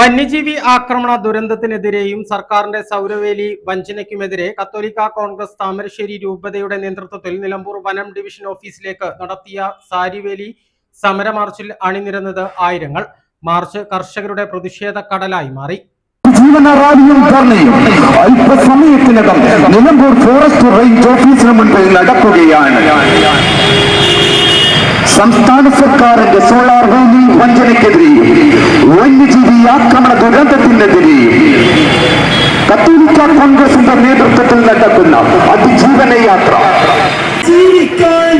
വന്യജീവി ആക്രമണ ദുരന്തത്തിനെതിരെയും സർക്കാരിന്റെ സൗരവേലി വഞ്ചനയ്ക്കുമെതിരെ കത്തോലിക്ക കോൺഗ്രസ് താമരശ്ശേരി രൂപതയുടെ നേതൃത്വത്തിൽ നിലമ്പൂർ വനം ഡിവിഷൻ ഓഫീസിലേക്ക് നടത്തിയ സാരിവേലി സമരമാർച്ചിൽ അണിനിരന്നത് ആയിരങ്ങൾ. മാർച്ച് കർഷകരുടെ പ്രതിഷേധ കടലായി മാറി. അല്പസമയത്തിനകം നിലമ്പൂർ ഫോറസ്റ്റ് റേഞ്ച് ഓഫീസിന് മുൻപിൽ നടക്കുകയാണ്. സംസ്ഥാന സർക്കാരിന്റെ സോളാർ ഭൂമി വഞ്ചനയ്ക്കെതിരെ വന്യജീവി ആക്രമണ ദുരന്തത്തിനെതിരെ കത്തോലിക്ക കോൺഗ്രസിന്റെ നേതൃത്വത്തിൽ നടക്കുന്ന അതിജീവന യാത്ര ജീവിക്കാൻ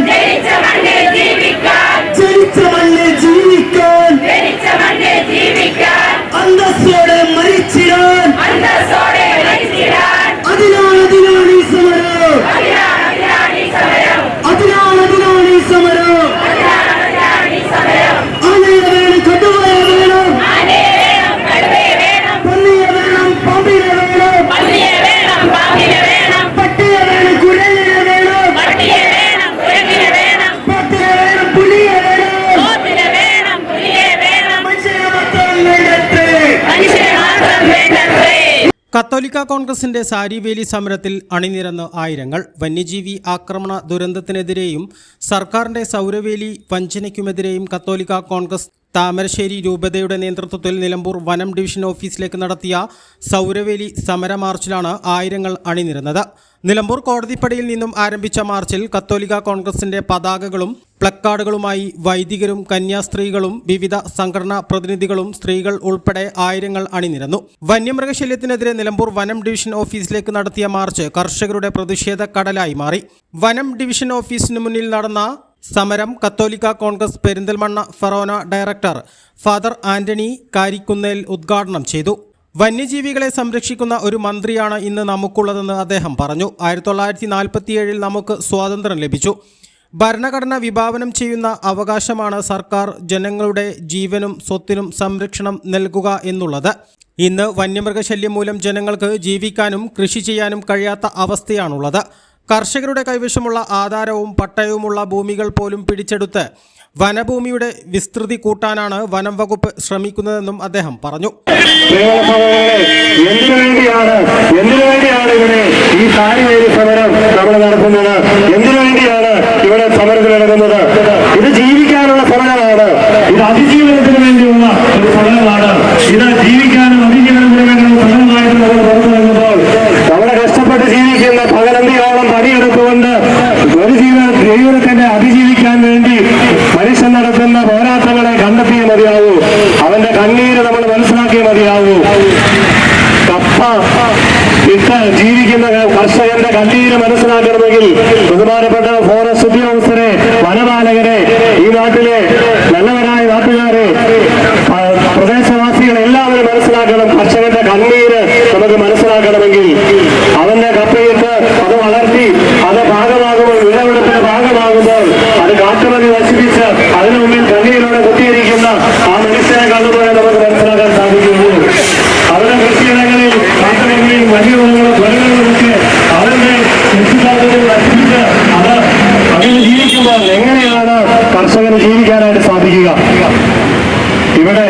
കത്തോലിക്ക കോൺഗ്രസിന്റെ സാരിവേലി സമരത്തിൽ അണിനിരന്ന് ആയിരങ്ങൾ. വന്യജീവി ആക്രമണ ദുരന്തത്തിനെതിരെയും സർക്കാരിന്റെ സൗരവേലി വഞ്ചനയ്ക്കുമെതിരെയും കത്തോലിക്ക കോൺഗ്രസ് താമരശ്ശേരി രൂപതയുടെ നേതൃത്വത്തിൽ നിലമ്പൂർ വനം ഡിവിഷൻ ഓഫീസിലേക്ക് നടത്തിയ സൗരവേലി സമര മാർച്ചിലാണ് ആയിരങ്ങൾ അണിനിരുന്നത്. നിലമ്പൂർ കോടതിപ്പടിയിൽ നിന്നും ആരംഭിച്ച മാർച്ചിൽ കത്തോലിക കോൺഗ്രസിന്റെ പതാകകളും പ്ലക്കാർഡുകളുമായി വൈദികരും കന്യാസ്ത്രീകളും വിവിധ സംഘടനാ പ്രതിനിധികളും സ്ത്രീകൾ ഉൾപ്പെടെ ആയിരങ്ങൾ അണിനിരന്നു. വന്യമൃഗശല്യത്തിനെതിരെ നിലമ്പൂർ വനം ഡിവിഷൻ ഓഫീസിലേക്ക് നടത്തിയ മാർച്ച് കർഷകരുടെ പ്രതിഷേധ കടലായി മാറി. വനം ഡിവിഷൻ ഓഫീസിന് മുന്നിൽ നടന്ന സമരം കത്തോലിക്ക Congress Perinthalmanna forane director father Antony Karikkunnel ഉദ്ഘാടനം ചെയ്തു. വന്യജീവികളെ സംരക്ഷിക്കുന്ന ഒരു മന്ത്രിയാണ് ഇന്ന് നമുക്കുള്ളതെന്ന് അദ്ദേഹം പറഞ്ഞു. ആയിരത്തി തൊള്ളായിരത്തി നാൽപ്പത്തിയേഴിൽ നമുക്ക് സ്വാതന്ത്ര്യം ലഭിച്ചു. ഭരണഘടന വിഭാവനം ചെയ്യുന്ന അവകാശമാണ് സർക്കാർ ജനങ്ങളുടെ ജീവനും സ്വത്തിനും സംരക്ഷണം നൽകുക എന്നുള്ളത്. ഇന്ന് വന്യമൃഗശല്യം മൂലം ജനങ്ങൾക്ക് ജീവിക്കാനും കൃഷി ചെയ്യാനും കഴിയാത്ത അവസ്ഥയാണുള്ളത്. കർഷകരുടെ കൈവശമുള്ള ആധാരവും പട്ടയവുമുള്ള ഭൂമികൾ പോലും പിടിച്ചെടുത്ത് വനഭൂമിയുടെ വിസ്തൃതി കൂട്ടാനാണ് വനം വകുപ്പ് ശ്രമിക്കുന്നതെന്നും അദ്ദേഹം പറഞ്ഞു. എന്തിനുവേണ്ടിയാണ് എന്തിനുവേണ്ടിയാണ് ഈ സമരം നമ്മൾ നടത്തുന്നത്? എന്തിനു വേണ്ടിയാണ് ഇവിടെ സമരത്തിൽ നടക്കുന്നത് ഇത് ജീവിക്കാനുള്ള സമരമാണ്. ഇത് അതിജീവനത്തിന് വേണ്ടിയുള്ള ഒരു സമരമാണ്. ഇത് ജീവിക്കാനും അതിജീവനത്തിന് വേണ്ടിയുള്ള സമരമായിട്ട് നമ്മൾ പുറത്തിറങ്ങുമ്പോൾ നമ്മളെ ജീവിക്കുന്ന പകലന്തിയോളം പണിയെടുത്തുകൊണ്ട് ഒരു ജീവന ജീവിതത്തിന്റെ അതിജീവിക്കാൻ വേണ്ടി മനുഷ്യൻ നടത്തുന്ന പോരാട്ടങ്ങളെ കണ്ടെത്തിയേ മതിയാവൂ. അവന്റെ കണ്ണീര് നമ്മൾ മനസ്സിലാക്കിയേ മതിയാവൂ. കപ്പ ഇട്ട് ജീവിക്കുന്ന കർഷകന്റെ കണ്ണീര് മനസ്സിലാക്കണമെങ്കിൽ ബഹുമാനപ്പെട്ട ഫോറസ്റ്റ് ഉദ്യോഗസ്ഥരെ വനപാലകരെ ഈ നാട്ടിലെ നല്ലവരായ നാട്ടുകാരെ ആ, പ്രദേശവാസികളെ എല്ലാവരും മനസ്സിലാക്കണം കർഷകന്റെ കണ്ണീര് നമുക്ക് മനസ്സിലാക്കണമെങ്കിൽ അവന്റെ കപ്പയിട്ട് അത് വളർത്തി അത് ഭാഗമാകുമ്പോൾ വിളവെടുപ്പിന് ഭാഗമാകുമ്പോൾ അത് കാട്ടുമതി നശിപ്പിച്ച് അതിനു മുമ്പിൽ കണ്ണീരോടെ കുത്തിയിരിക്കുന്ന ആ മനുഷ്യനെ കണ്ടുപോയാൽ നമുക്ക് മനസ്സിലാക്കാൻ സാധിക്കുന്നു. അവരുടെ കൃഷിയിടങ്ങളിൽ മാത്രമെങ്കിലും വന്യമൃഗങ്ങളും കൊലകളുമൊക്കെ അവരുടെ കൃഷിക്കാരത്തിൽ നശിപ്പിച്ച് അത് അതിൽ ജീവിക്കുമ്പോൾ എങ്ങനെയാണ് കർഷകന് ജീവിക്കാനായിട്ട് സാധിക്കുക? ഇവിടെ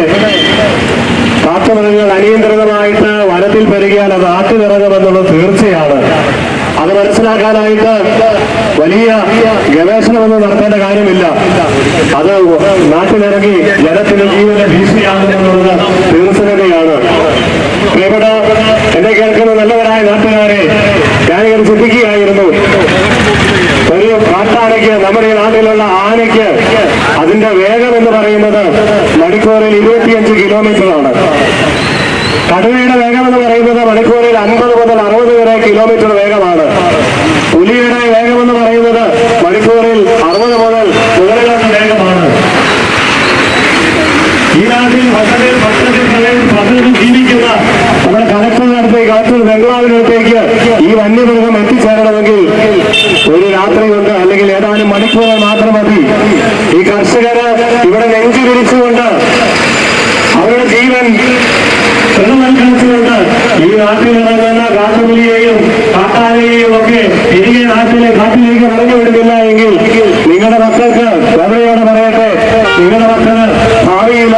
കാട്ടുമൃഗങ്ങൾ അനിയന്ത്രിതമായിട്ട് വനത്തിൽ പെരുകിയാൽ അത് ആട്ടിലിറങ്ങുമെന്നുള്ളത് തീർച്ചയാണ്. അത് മനസ്സിലാക്കാനായിട്ട് വലിയ ഗവേഷണമൊന്നും നടത്തേണ്ട കാര്യമില്ല. അത് നാട്ടിലിറങ്ങി ജനത്തിന് ജീവന ഭീഷണിയാകുമെന്നുള്ളത് വന്യമൃഗം എത്തിച്ചേരണമെങ്കിൽ ഒരു രാത്രി കൊണ്ട് അല്ലെങ്കിൽ ഏതാനും മണി മണിക്കൂറുകൾ മാത്രം മതി. ഈ കർഷകര് ഇവിടെ നെഞ്ചു തിരിച്ചുകൊണ്ട് അവരുടെ ജീവൻ തൃണവൽക്കരിച്ചുകൊണ്ട് ഈ നാട്ടിൽ ഇറങ്ങുന്ന കാട്ടുപുലിയെയും കാട്ടാനയെയും ഒക്കെ തിരികെ നാട്ടിലെ കാട്ടിലേക്ക് പറഞ്ഞു വിടുന്നില്ല എങ്കിൽ നിങ്ങളുടെ മക്കൾക്ക് ഗവൺമെന്റോട് പറയട്ടെ? നിങ്ങളുടെ മക്കൾ ഭാവിയിൽ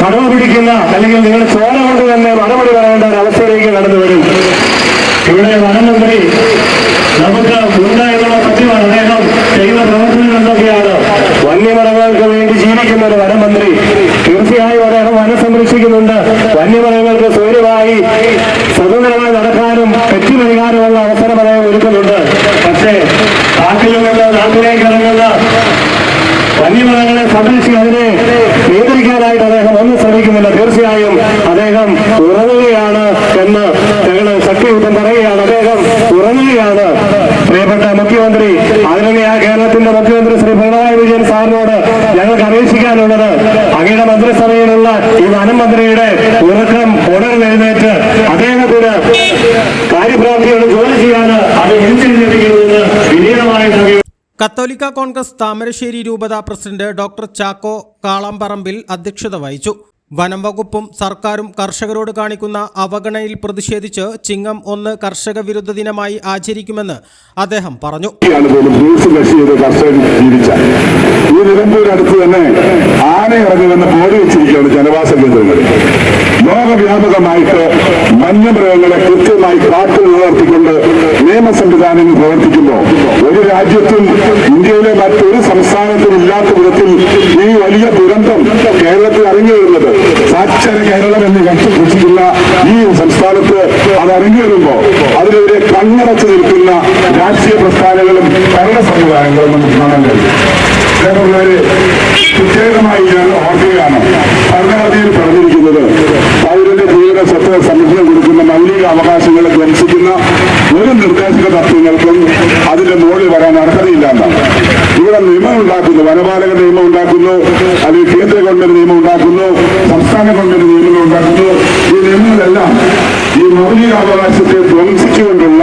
കടവ് പിടിക്കുന്ന അല്ലെങ്കിൽ നിങ്ങൾ ചോര കൊണ്ട് തന്നെ മറുപടി പറയേണ്ട ഒരു അവസ്ഥയിലേക്ക് കടന്നു വരും ഇവിടെ വനമന്ത്രി നമുക്ക് ഉണ്ട് എന്നുള്ള സത്യമാണ്. അദ്ദേഹം ചെയ്യുന്ന പ്രവർത്തനങ്ങൾ എന്തൊക്കെയാണ്? വന്യമൃഗങ്ങൾക്ക് വേണ്ടി ജീവിക്കുന്ന ഒരു വനമന്ത്രി തീർച്ചയായും അദ്ദേഹം വനം സംരക്ഷിക്കുന്നുണ്ട്. വന്യമൃഗങ്ങൾക്ക് സ്വൈര്യമായി സ്വതന്ത്രമായി നടക്കാനും പെറ്റുപരിഹാരമുള്ള അവസരം അദ്ദേഹം ഒരുക്കുന്നുണ്ട്. പക്ഷേ കാട്ടിൽ നിന്ന് നാട്ടിലേക്ക് ഇറങ്ങുന്ന വന്യമൃഗങ്ങളെ സംരക്ഷിച്ച് അതിനെ നിയന്ത്രിക്കാനായിട്ട് അദ്ദേഹം ഒന്നും ശ്രമിക്കുന്നില്ല. തീർച്ചയായും അദ്ദേഹം ഉറങ്ങുകയാണ് എന്ന് ഞങ്ങൾ ശക്തിയുദ്ധം പറയുകയാണ് അദ്ദേഹം. ഉറങ്ങുകയാണ്. പ്രിയപ്പെട്ട മുഖ്യമന്ത്രി അതിനെ ആ കേരളത്തിന്റെ മുഖ്യമന്ത്രി ശ്രീ പിണറായി വിജയൻ സാറിനോട് ഞങ്ങൾക്ക് അപേക്ഷിക്കാനുള്ളത് അങ്ങയുടെ മന്ത്രിസഭയിലുള്ള ഈ വനം മന്ത്രിയുടെ ഉറക്കം ഉണർന്നെഴുന്നേറ്റ് അദ്ദേഹത്തിന് കാര്യപ്രാപ്തിയോട് ജോലി ചെയ്യാൻ അത് വിനീതമായിട്ട് അങ്ങ് കത്തോലിക്ക കോൺഗ്രസ് താമരശ്ശേരി രൂപത പ്രസിഡന്റ് ഡോക്ടർ ചാക്കോ കാളാമ്പറമ്പിൽ അധ്യക്ഷത വഹിച്ചു. വനം വകുപ്പും സർക്കാരും കർഷകരോട് കാണിക്കുന്ന അവഗണനയിൽ പ്രതിഷേധിച്ച് ചിങ്ങം ഒന്ന് കർഷക വിരുദ്ധ ദിനമായി ആചരിക്കുമെന്ന് അദ്ദേഹം പറഞ്ഞു. ഈ നിലമ്പൂർ അടുത്ത് തന്നെ ജനവാസ ലോകവ്യാപകമായിട്ട് വന്യമൃഗങ്ങളെ കൃത്യമായി കാട്ടിൽ നിലനിർത്തിക്കൊണ്ട് നിയമ സംവിധാനങ്ങൾ പ്രവർത്തിക്കുമ്പോൾ ഒരു രാജ്യത്തും ഇന്ത്യയിലെ മറ്റൊരു സംസ്ഥാനത്തും ഇല്ലാത്ത വിധത്തിൽ സാക്ഷര കേരളം എന്ന് ഘോഷിക്കുന്ന ഈ സംസ്ഥാനത്ത് അത് അറിഞ്ഞു വരുമ്പോ അതിനെതിരെ കണ്ണടച്ചു നിൽക്കുന്ന രാഷ്ട്രീയ പ്രസ്ഥാനങ്ങളും ഭരണ സംവിധാനങ്ങളും നമുക്ക് കാണാൻ കഴിയും. അതേപോലെ പ്രത്യേകമായി ഞാൻ ഓർക്കുകയാണ്. ഭരണഘടനയിൽ പറഞ്ഞിരിക്കുന്നത് പൗരന്റെ ജീവന സ്വത്ത് സംരക്ഷണം കൊടുക്കുന്ന മൗലിക അവകാശങ്ങളെ ധ്വംസിക്കുന്ന ഒരു നിർദ്ദേശക തത്വങ്ങൾക്കും അതിന്റെ മുകളിൽ വരാൻ അർഹതയില്ല എന്നാണ്. ഇവിടെ ഉണ്ടാക്കുന്നു. വനപാലക നിയമം ഉണ്ടാക്കുന്നു. അല്ലെങ്കിൽ കേന്ദ്ര ഗവൺമെന്റ് നിയമം ഉണ്ടാക്കുന്നു. സംസ്ഥാന ഗവൺമെന്റ് നിയമങ്ങൾ ഉണ്ടാക്കുന്നു. ഈ നിയമങ്ങളെല്ലാം ഈ മൗലികാവകാശത്തെ ധ്വംസിച്ചുകൊണ്ടുള്ള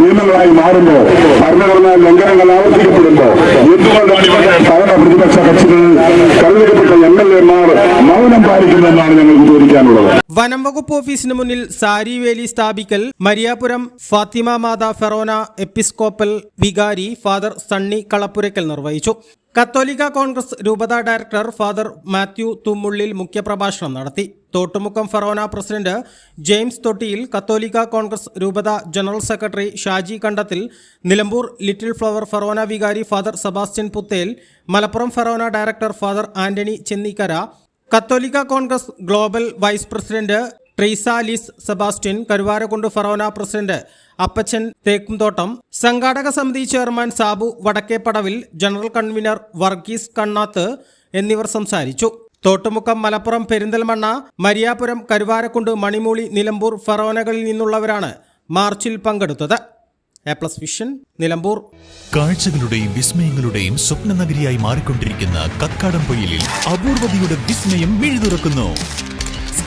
നിയമങ്ങളായി മാറുമ്പോൾ ഭരണഘടനാ ലംഘനങ്ങൾ ആവർത്തിക്കപ്പെടുമ്പോൾ എന്തുകൊണ്ടാണ് ഭരണ പ്രതിപക്ഷ കക്ഷികൾ തെരഞ്ഞെടുക്കപ്പെട്ട എം എൽ എമാർ മൗനം പാലിക്കുന്നതെന്നാണ് ഞങ്ങൾക്ക് ചോദിക്കാനുള്ളത്? വനം വകുപ്പ് ഓഫീസിന് മുന്നിൽ സാരി വേലി സ്ഥാപിക്കൽ മരിയാപുരം ഫാത്തിമ മാതാ ഫെറോന എപ്പിസ്കോപ്പൽ വികാരി ഫാദർ സണ്ണി കളപ്പുരയ്ക്കൽ നിർവഹിച്ചു. കത്തോലിക്ക കോൺഗ്രസ് രൂപതാ ഡയറക്ടർ ഫാദർ മാത്യു തുമ്മുള്ളിൽ മുഖ്യപ്രഭാഷണം നടത്തി. Thottumukkam forane president James Thottiyil കത്തോലിക്ക കോൺഗ്രസ് രൂപത general secretary Shaji Kandathil Nilambur little flower forane വികാരി father Sebastian Puthel Malappuram forane director father Antony Chennikkara കത്തോലിക്ക Congress global vice president Treesa Lis Sebastian Karuvarakundu forane president Appachan Thekkumthottam സംഘാടക സമിതി chairman Sabu Vadakkepadavil general convener Varghese Kannath എന്നിവർ സംസാരിച്ചു. തോട്ടുമുക്കം മലപ്പുറം പെരിന്തൽമണ്ണ മരിയാപുരം കരുവാരക്കുണ്ട് മണിമൂളി നിലമ്പൂർ ഫറോനകളിൽ നിന്നുള്ളവരാണ് മാർച്ചിൽ പങ്കെടുത്തത്. A plus vision Nilambur. കാഴ്ചകളുടെയും വിസ്മയങ്ങളുടെയും സ്വപ്ന നഗരിയായി മാറിക്കൊണ്ടിരിക്കുന്ന കക്കാടം പൊയിലിൽ അപൂർവതയുടെ വിസ്മയം മിഴുതുറക്കുന്നു.